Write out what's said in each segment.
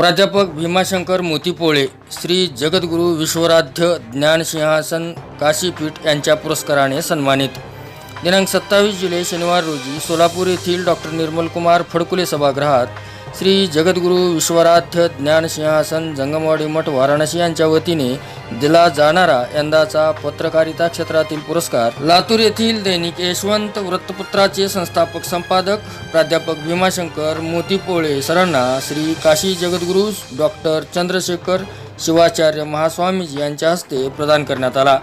प्राध्यापक भीमाशंकर मोतीपोळे श्री जगद्गुरू विश्वराध्य ज्ञानसिंहासन काशीपीठ यांच्या पुरस्काराने सन्मानित दिनांक सत्तावीस जुलै शनिवार रोजी सोलापूर येथील डॉक्टर निर्मलकुमार फडकुले सभागृहात श्री जगद्गुरू विश्वराध्य ज्ञानसिंहासन जंगमवाडी मठ वाराणसी यांच्या वतीने दिला जाणारा यंदाचा पत्रकारिता क्षेत्रातील पुरस्कार. लातूर येथील दैनिक यशवंत वृत्तपत्राचे संस्थापक संपादक प्राध्यापक भीमाशंकर मोतीपोळे सरांना श्री काशी जगद्गुरू डॉक्टर चंद्रशेखर शिवाचार्य महास्वामीजी यांच्या हस्ते प्रदान करण्यात आला.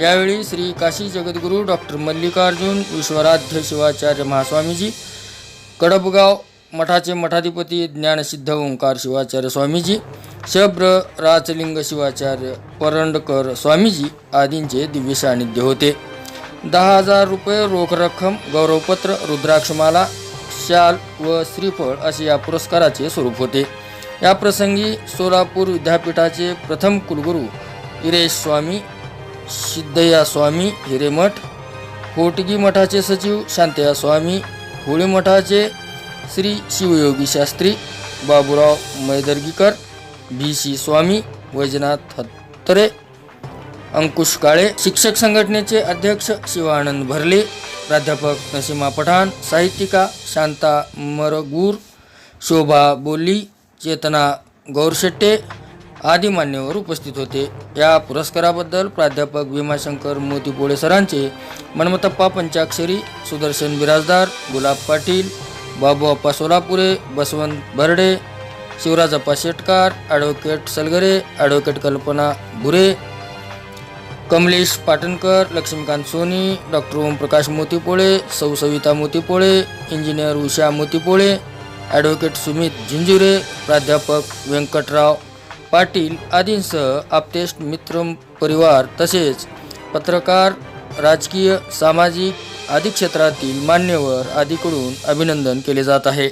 यावेळी श्री काशी जगद्गुरू डॉक्टर मल्लिकार्जुन विश्वराध्य शिवाचार्य महास्वामीजी कडबगाव मठाचे मठाधिपती ज्ञानसिद्ध ओंकार शिवाचार्य स्वामीजी शब्र राजलिंग शिवाचार्य परंडकर स्वामीजी आदींचे दिव्य सानिध्य होते. दहा हजार रुपये रोख रक्कम गौरवपत्र रुद्राक्षमाला शाल व श्रीफळ असे या पुरस्काराचे स्वरूप होते. या प्रसंगी सोलापूर विद्यापीठाचे प्रथम कुलगुरू इरेश स्वामी सिद्धया स्वामी हिरेमठ कोटगी मठाचे सचिव शांतया स्वामी होळी मठाचे श्री शिवयोगी शास्त्री बाबूराव मैदर्गीकर बी सी स्वामी वैजनाथ हत्तरे अंकुश काळे शिक्षक संघटनेचे अध्यक्ष शिवानंद भरले प्राध्यापक नसीमा पठाण साहित्यिका शांता मरगूर शोभा बोली चेतना गौरशेट्टे आदी मान्यवर उपस्थित होते. या पुरस्काराबद्दल प्राध्यापक Bhimashankar Motipole सरांचे Manmathappa Panchakshari Sudarshan Birajdar Gulab Patil Babuappa Solapure Basavant Bharde Shivrajappa Shetkar advocate Salgare advocate Kalpana Bhure Kamlesh Patankar Laxmikant Soni doctor Omprakash Motipole सौ सविता मोतीपोळे इंजिनियर उषा मोतीपोळे ॲडव्होकेट सुमित झिंजुरे प्राध्यापक व्यंकटराव पाटील आदींसह आपतेष्ट मित्र परिवार तसेच पत्रकार राजकीय सामाजिक आदी क्षेत्रातील मान्यवर आदीकडून अभिनंदन केले जात आहे.